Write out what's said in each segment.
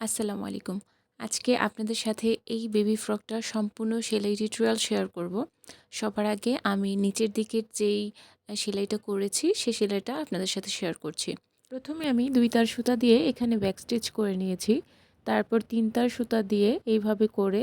আসসালামু আলাইকুম। আজকে আপনাদের সাথে এই বেবি ফ্রকটা সম্পূর্ণ সেলাই টিউটোরিয়াল শেয়ার করব। সবার আগে আমি নিচের দিকের যেই সেলাইটা করেছি সেই সেলাইটা আপনাদের সাথে শেয়ার করছি। প্রথমে আমি দুই তার সুতা দিয়ে এখানে ব্যাক স্টিচ করে নিয়েছি। তারপর তিন তার সুতা দিয়ে এইভাবে করে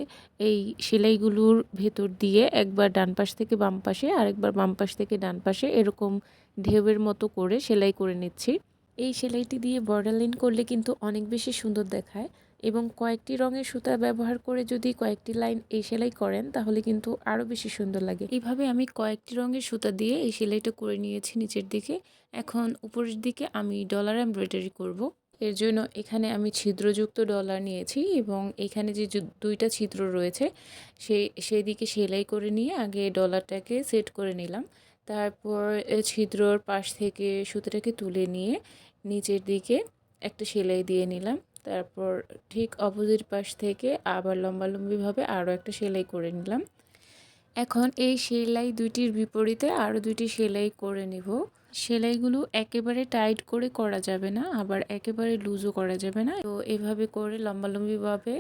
এই সেলাইগুলোর ভেতর দিয়ে একবার ডান পাশ থেকে বাম পাশে, আরেকবার বাম পাশ থেকে ডান পাশে এরকম ঢেউয়ের মতো করে সেলাই করে নিচ্ছি। এই সেলাইটি দিয়ে বর্ডার লাইন করলে কিন্তু অনেক বেশি সুন্দর দেখায় এবং কয়েকটি রঙের সুতা ব্যবহার করে যদি কয়েকটি লাইন এই সেলাই করেন, তাহলে কিন্তু আরও বেশি সুন্দর লাগে। এইভাবে আমি কয়েকটি রঙের সুতা দিয়ে এই সেলাইটা করে নিয়েছি নিচের দিকে। এখন উপরের দিকে আমি ডলার এমব্রয়ডারি করব। এর জন্য এখানে আমি ছিদ্রযুক্ত ডলার নিয়েছি এবং এখানে যে দুইটা ছিদ্র রয়েছে সেই সেই দিকে সেলাই করে নিয়ে আগে ডলারটাকে সেট করে নিলাম। তারপর ছিদ্রর পাশ থেকে সুতোটাকে তুলে নিয়ে নিচের দিকে একটা সেলাই দিয়ে নিলাম। তারপর ঠিক অপোজিট পাশ থেকে আবার লম্বালম্বিভাবে আরও একটা সেলাই করে নিলাম। এখন এই সেলাই দুইটির বিপরীতে আরও দুইটি সেলাই করে নিব। সেলাইগুলো একেবারে টাইট করে করা যাবে না, আবার একেবারে লুজও করা যাবে না। তো এভাবে করে লম্বালম্বিভাবে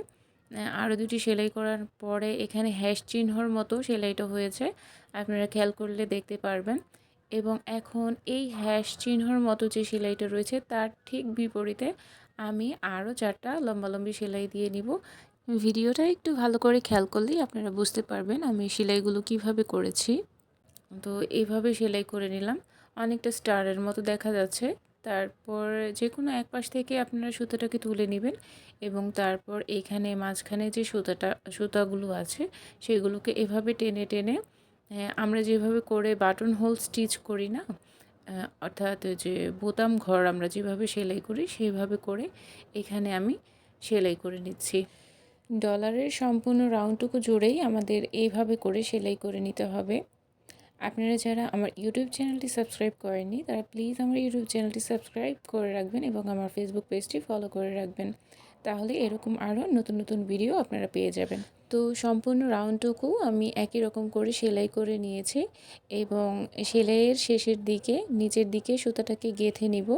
আরও দুটি সেলাই করার পরে এখানে হ্যাশ চিহ্নর মতো সেলাইটা হয়েছে। আপনারা খেয়াল করলে দেখতে পারবেন। এবং এখন এই হ্যাশ চিহ্নর মতো যে সেলাইটা রয়েছে, তার ঠিক বিপরীতে আমি আরও চারটা লম্বালম্বি সেলাই দিয়ে নিব। ভিডিওটা একটু ভালো করে খেয়াল করলেই আপনারা বুঝতে পারবেন আমি সেলাইগুলো কীভাবে করেছি। তো এইভাবে সেলাই করে নিলাম। অনেকটা স্টারের মতো দেখা যাচ্ছে। তারপর যে কোনো এক পাশ থেকে আপনারা সুতোটাকে তুলে নেবেন এবং তারপর এখানে মাঝখানে যে সুতাটা, সুতাগুলো আছে, সেগুলোকে এভাবে টেনে টেনে আমরা যেভাবে করে বাটন হোল স্টিচ করি না অর্থাৎ যে বোতাম ঘর আমরা যেভাবে সেলাই করি সেইভাবে করে এখানে আমি সেলাই করে নিচ্ছি। ডলারের সম্পূর্ণ রাউন্ডটুকু জুড়েই আমাদের এইভাবে করে সেলাই করে নিতে হবে। আপনারা যারা আমার ইউটিউব চ্যানেলটি সাবস্ক্রাইব করেননি, তারা প্লিজ আমার ইউটিউব চ্যানেলটি সাবস্ক্রাইব করে রাখবেন এবং আমার ফেসবুক পেজটি ফলো করে রাখবেন। তাহলে এরকম আরও নতুন নতুন ভিডিও আপনারা পেয়ে যাবেন। তো সম্পূর্ণ রাউন্ডটুকু আমি একই রকম করে সেলাই করে নিয়েছি এবং সেলাইয়ের শেষের দিকে, নিচের দিকে সুতাটাকে গেঁথে নিব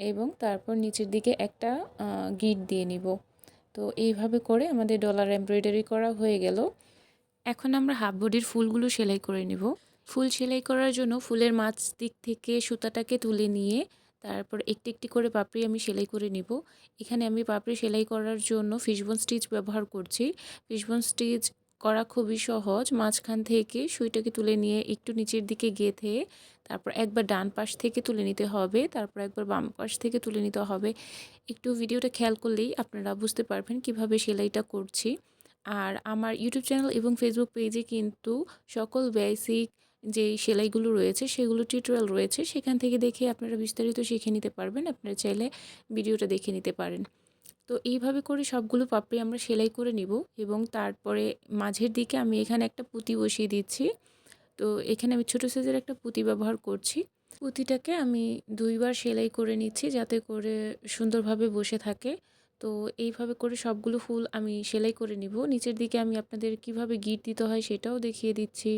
এবং তারপর নিচের দিকে একটা গিট দিয়ে নিব। তো এইভাবে করে আমাদের ডলার এমব্রয়ডারি করা হয়ে গেল। এখন আমরা হাফ বডির ফুলগুলো সেলাই করে নিব। ফুল সেলাই করার জন্য ফুলের মাছ দিক থেকে সুতাটাকে তুলে নিয়ে তারপর একটি একটি করে পাপড়ি আমি সেলাই করে নিব। এখানে আমি পাপড়ি সেলাই করার জন্য ফিশবোন স্টিচ ব্যবহার করছি। ফিশবোন স্টিচ করা খুবই সহজ। মাঝখান থেকে সুইটাকে তুলে নিয়ে একটু নিচের দিকে গেঁথে তারপর একবার ডান পাশ থেকে তুলে নিতে হবে, তারপর একবার বাম পাশ থেকে তুলে নিতে হবে। একটু ভিডিওটা খেয়াল করলেই আপনারা বুঝতে পারবেন কীভাবে সেলাইটা করছি। আর আমার ইউটিউব চ্যানেল এবং ফেসবুক পেজে কিন্তু সকল বেসিক যে সেলাইগুলো রয়েছে, সেগুলো টিউটোরিয়াল রয়েছে, সেখান থেকে দেখে আপনারা বিস্তারিত শিখে নিতে পারবেন। আপনারা চাইলে ভিডিওটা দেখে নিতে পারেন। তো এইভাবে করে সবগুলো পাপড়ি আমরা সেলাই করে নিব এবং তারপরে মাঝের দিকে আমি এখানে একটা পুঁতি বসিয়ে দিচ্ছি। তো এখানে আমি ছোটো সাইজের একটা পুঁতি ব্যবহার করছি। পুঁতিটাকে আমি দুইবার সেলাই করে নিচ্ছি যাতে করে সুন্দরভাবে বসে থাকে। তো এইভাবে করে সবগুলো ফুল আমি সেলাই করে নিব। নিচের দিকে আমি আপনাদের কীভাবে গিট দিতে হয় সেটাও দেখিয়ে দিচ্ছি।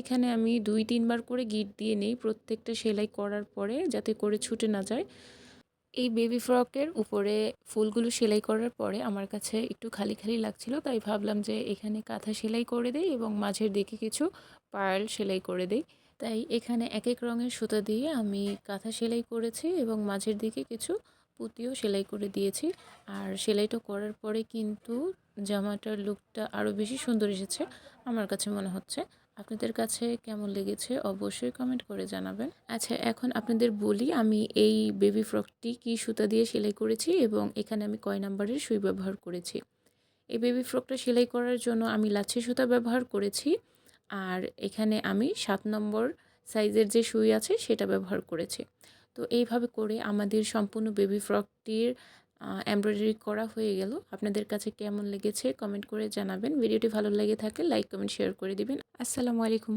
এখানে আমি দুই, তিনবার করে গিট দিয়ে নেই, প্রত্যেকটা সেলাই করার পরে যাতে করে ছুটে না যায়। এই বেবি ফ্রকের উপরে ফুলগুলো সেলাই করার পরে আমার কাছে একটু খালি খালি লাগছিল, তাই ভাবলাম যে এখানে কাঁথা সেলাই করে দেই এবং মাঝের দিকে কিছু পার্ল সেলাই করে দেই। তাই এখানে এক এক রঙের সুতা দিয়ে আমি কাঁথা সেলাই করেছি এবং মাঝের দিকে কিছু পুঁতিও সেলাই করে দিয়েছি। আর সেলাইটা করার পরে কিন্তু জামাটার লুকটা আরও বেশি সুন্দর এসেছে আমার কাছে মনে হচ্ছে। আপনাদের কাছে কেমন লেগেছে অবশ্যই কমেন্ট করে জানাবেন। আচ্ছা এখন আপনাদের বলি আমি এই বেবি ফ্রকটি কি সুতা দিয়ে সেলাই করেছি এবং এখানে আমি কয় নাম্বারের সুই ব্যবহার করেছি। এই বেবি ফ্রকটা সেলাই করার জন্য আমি লাচ্ছি সুতা ব্যবহার করেছি আর এখানে আমি সাত নম্বর সাইজের যে সুই আছে সেটা ব্যবহার করেছি। তো এইভাবে করে আমাদের সম্পূর্ণ বেবি ফ্রকটির এমব্রয়ডারি করা হয়ে গেল। আপনাদের কাছে কেমন লেগেছে কমেন্ট করে জানাবেন। ভিডিওটি ভালো লেগে থাকে লাইক কমেন্ট শেয়ার করে দিবেন। আসসালামু আলাইকুম।